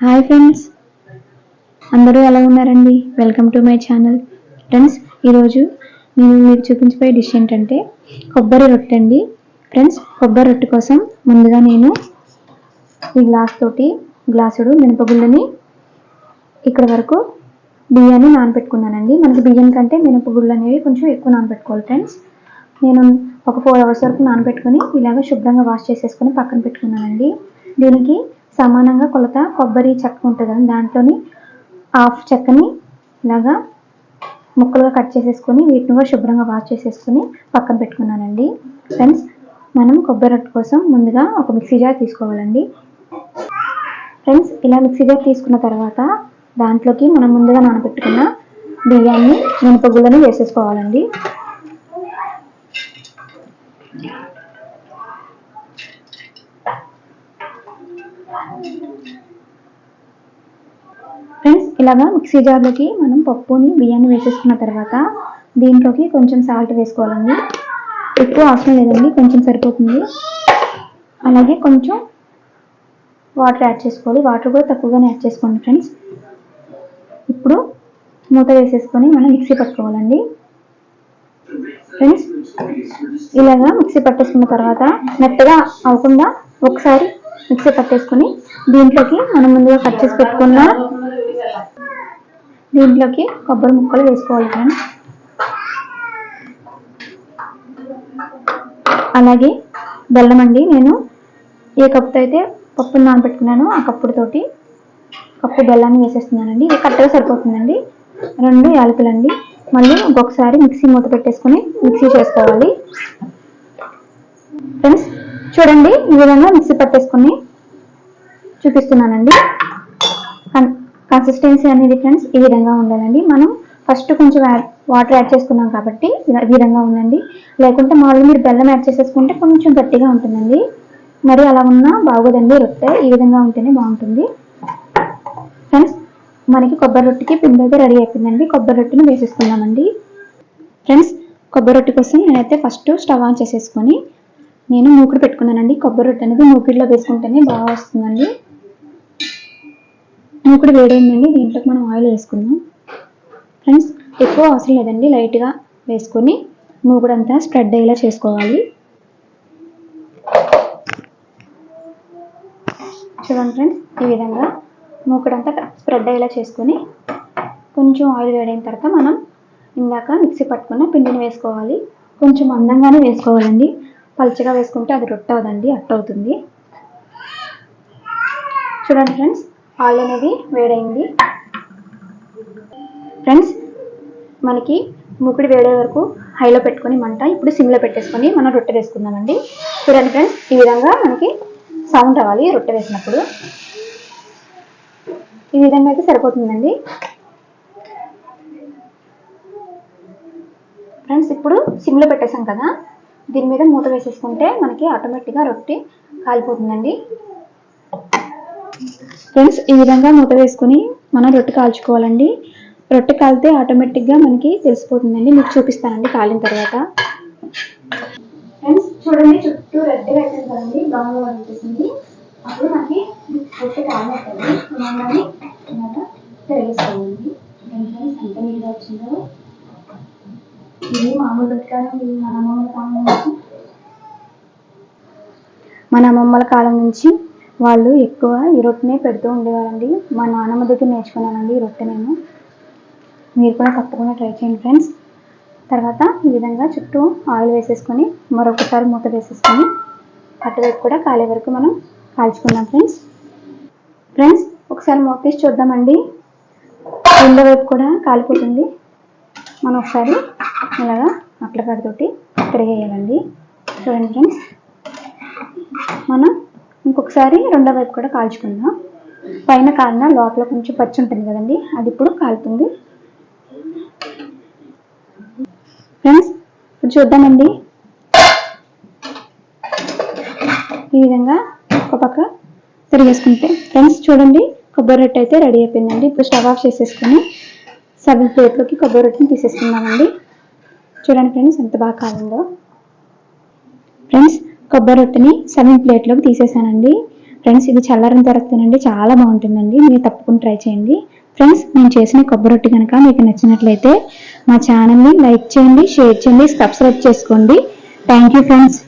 Hi friends. అందరూ ఎలా ఉన్నారండి? Welcome to my channel. Friends ఈరోజు నేను మీకు చూపించబోయే డిష్ ఏంటంటే కొబ్బరి రొట్టె అండి. ఫ్రెండ్స్ కొబ్బరి రొట్టె కోసం ముందుగా నేను ఈ గ్లాస్ తోటి గ్లాసుడు మినపగుళ్ళని ఇక్కడ వరకు బియ్యాన్ని నానబెట్టుకున్నానండి. మనకి బియ్యం కంటే మినపగుళ్ళు అనేవి కొంచెం ఎక్కువ నానబెట్టుకోవాలి ఫ్రెండ్స్. నేను ఒక ఫోర్ అవర్స్ వరకు నానబెట్టుకొని ఇలాగ శుభ్రంగా వాష్ చేసేసుకొని పక్కన పెట్టుకున్నానండి. దీనికి సమానంగా కొలత కొబ్బరి చెక్క ఉంటుంది కదా దాంట్లోని హాఫ్ చెక్కని ఇలాగా ముక్కలుగా కట్ చేసేసుకొని వీటిని కూడా శుభ్రంగా వాష్ చేసేసుకొని పక్కన పెట్టుకున్నానండి. ఫ్రెండ్స్ మనం కొబ్బరి రొట్టె కోసం ముందుగా ఒక మిక్సీ జార్ తీసుకోవాలండి. ఫ్రెండ్స్ ఇలా మిక్సీ జార్ తీసుకున్న తర్వాత దాంట్లోకి మనం ముందుగా నానబెట్టుకున్న బియ్యాన్ని మినపగుళ్ళని వేసేసుకోవాలండి. ఫ్రెండ్స్ ఇలాగా మిక్సీ జార్లోకి మనం పప్పుని బియ్యాన్ని వేసేసుకున్న తర్వాత దీంట్లోకి కొంచెం సాల్ట్ వేసుకోవాలండి. ఎక్కువ అవసరం లేదండి కొంచెం సరిపోతుంది. అలాగే కొంచెం వాటర్ యాడ్ చేసుకోవాలి. వాటర్ కూడా తక్కువగానే యాడ్ చేసుకోండి ఫ్రెండ్స్ ఇప్పుడు మూత వేసేసుకొని మనం మిక్సీ పట్టుకోవాలండి. ఫ్రెండ్స్ ఇలాగా మిక్సీ పట్టేసుకున్న తర్వాత మెత్తగా అవ్వకుండా ఒకసారి మిక్సీ పట్టేసుకుని దీంట్లోకి మనం ముందుగా కట్ చేసి పెట్టుకున్న దీంట్లోకి కొబ్బరి ముక్కలు వేసుకోవాలి ఫ్రెండ్స్. అలాగే బెల్లం అండి నేను ఏ కప్పుతో అయితే పప్పును నానబెట్టుకున్నానో ఆ కప్పుడుతోటి కప్పు బెల్లాన్ని వేసేస్తున్నానండి. ఇది కరెక్ట్గా సరిపోతుందండి. రెండు యాలకులండి. మళ్ళీ ఇంకొకసారి మిక్సీ మూత పెట్టేసుకొని మిక్సీ చేసుకోవాలి. ఫ్రెండ్స్ చూడండి ఈ విధంగా మిక్సీ పట్టేసుకొని చూపిస్తున్నానండి. కన్సిస్టెన్సీ అనేది ఫ్రెండ్స్ ఈ విధంగా ఉండాలండి. మనం ఫస్ట్ కొంచెం వాటర్ యాడ్ చేసుకున్నాం కాబట్టి ఈ విధంగా ఉందండి. లేకుంటే మామూలుగా మీరు బెల్లం యాడ్ చేసేసుకుంటే కొంచెం గట్టిగా ఉంటుందండి. మరి అలా ఉన్నా బాగోదండి రొట్టె ఈ విధంగా ఉంటేనే బాగుంటుంది. ఫ్రెండ్స్ మనకి కొబ్బరి రొట్టెకి పిండి అయితే రెడీ అయిపోయిందండి. కొబ్బరి రొట్టెని వేసేసుకున్నామండి ఫ్రెండ్స్ కొబ్బరి రొట్టె కోసం నేనైతే ఫస్ట్ స్టవ్ ఆన్ చేసేసుకొని నేను మూకుడు పెట్టుకున్నానండి. కొబ్బరి రొట్టె అనేది మూకుడిలో వేసుకుంటేనే బాగా వస్తుందండి. మూకుడు వేడైందండి. దీంట్లోకి మనం ఆయిల్ వేసుకుందాం. ఫ్రెండ్స్ ఎక్కువ అవసరం లేదండి. లైట్గా వేసుకొని మూకుడు అంతా స్ప్రెడ్ అయ్యేలా చేసుకోవాలి. చూడండి ఫ్రెండ్స్ ఈ విధంగా మూకుడంతా స్ప్రెడ్ అయ్యేలా చేసుకొని కొంచెం ఆయిల్ వేడైన తర్వాత మనం ఇందాక మిక్సీ పట్టుకున్న పిండిని వేసుకోవాలి. కొంచెం అందంగానే వేసుకోవాలండి. పలుచగా వేసుకుంటే అది రొట్టె అవదండి అట్ట అవుతుంది చూడండి ఫ్రెండ్స్ ఆయిల్ అనేది వేడైంది. ఫ్రెండ్స్ మనకి ముక్కుడు వేడే వరకు హైలో పెట్టుకొని మంట ఇప్పుడు సిమ్లో పెట్టేసుకొని మనం రొట్టె వేసుకుందామండి. చూడండి ఫ్రెండ్స్ ఈ విధంగా మనకి సౌండ్ రావాలి రొట్టె వేసినప్పుడు. ఈ విధంగా అయితే సరిపోతుందండి. ఫ్రెండ్స్ ఇప్పుడు సిమ్లో పెట్టేసాం కదా దీని మీద మూత వేసేసుకుంటే మనకి ఆటోమేటిక్గా రొట్టె కాలిపోతుందండి. ఫ్రెండ్స్ ఈ విధంగా మూత వేసుకుని మనం రొట్టె కాల్చుకోవాలండి. రొట్టె కాలితే ఆటోమేటిక్గా మనకి తెలిసిపోతుందండి. మీకు చూపిస్తానండి కాలిన తర్వాత. ఫ్రెండ్స్ చూడండి చుట్టూ రెడ్గా అయిపోయింది కదండి. బ్రౌన్గా అనిపిస్తుంది. అప్పుడు మనకి రొట్టె కాలినట్టండి ఇది మన అమ్మమ్మల కాలం నుంచి మన అమ్మమ్మల కాలం నుంచి వాళ్ళు ఎక్కువ ఈ రొట్టెనే పెడుతూ ఉండేవారండి. మా నాన్నమ్మ దగ్గర నేర్చుకున్నానండి ఈ రొట్టె నేను. మీరు కూడా తప్పకుండా ట్రై చేయండి ఫ్రెండ్స్. తర్వాత ఈ విధంగా చుట్టూ ఆయిల్ వేసేసుకొని మరొకసారి మూత వేసేసుకొని అటువైపు కూడా కాలే వరకు మనం కాల్చుకుందాం ఫ్రెండ్స్. ఫ్రెండ్స్ ఒకసారి మూత తీసి చూద్దామండి. రెండో వైపు కూడా కాలిపోతుంది. మనం ఒకసారి ఇలాగా అట్ల కాడతోటి తిరిగేయాలండి. చూడండి ఫ్రెండ్స్. మనం ఇంకొకసారి రెండో వైపు కూడా కాల్చుకుందాం. పైన కాలిన లోపల కొంచెం పచ్చి ఉంటుంది కదండి. అది ఇప్పుడు కాలుతుంది. ఫ్రెండ్స్ ఇప్పుడు చూద్దామండి. ఈ విధంగా ఒక పక్క తిరిగేసుకుంటే ఫ్రెండ్స్ చూడండి కొబ్బరి రొట్టె అయితే రెడీ అయిపోయిందండి. ఇప్పుడు స్టవ్ ఆఫ్ చేసేసుకుని సగం ప్లేట్లోకి కొబ్బరి రొట్టెని తీసేసుకుందామండి. చూడండి ఫ్రెండ్స్ ఎంత బాగా కాలిందో. ఫ్రెండ్స్ కొబ్బరి రొట్టెని సెవెన్ ప్లేట్లోకి తీసేసానండి. ఫ్రెండ్స్ ఇది చల్లారిన తర్వాత తినండి చాలా బాగుంటుందండి. మీరు తప్పకుండా ట్రై చేయండి. ఫ్రెండ్స్ నేను చేసిన కొబ్బరి రొట్టి కనుక మీకు నచ్చినట్లయితే మా ఛానల్ని లైక్ చేయండి షేర్ చేయండి సబ్స్క్రైబ్ చేసుకోండి. Thank you friends.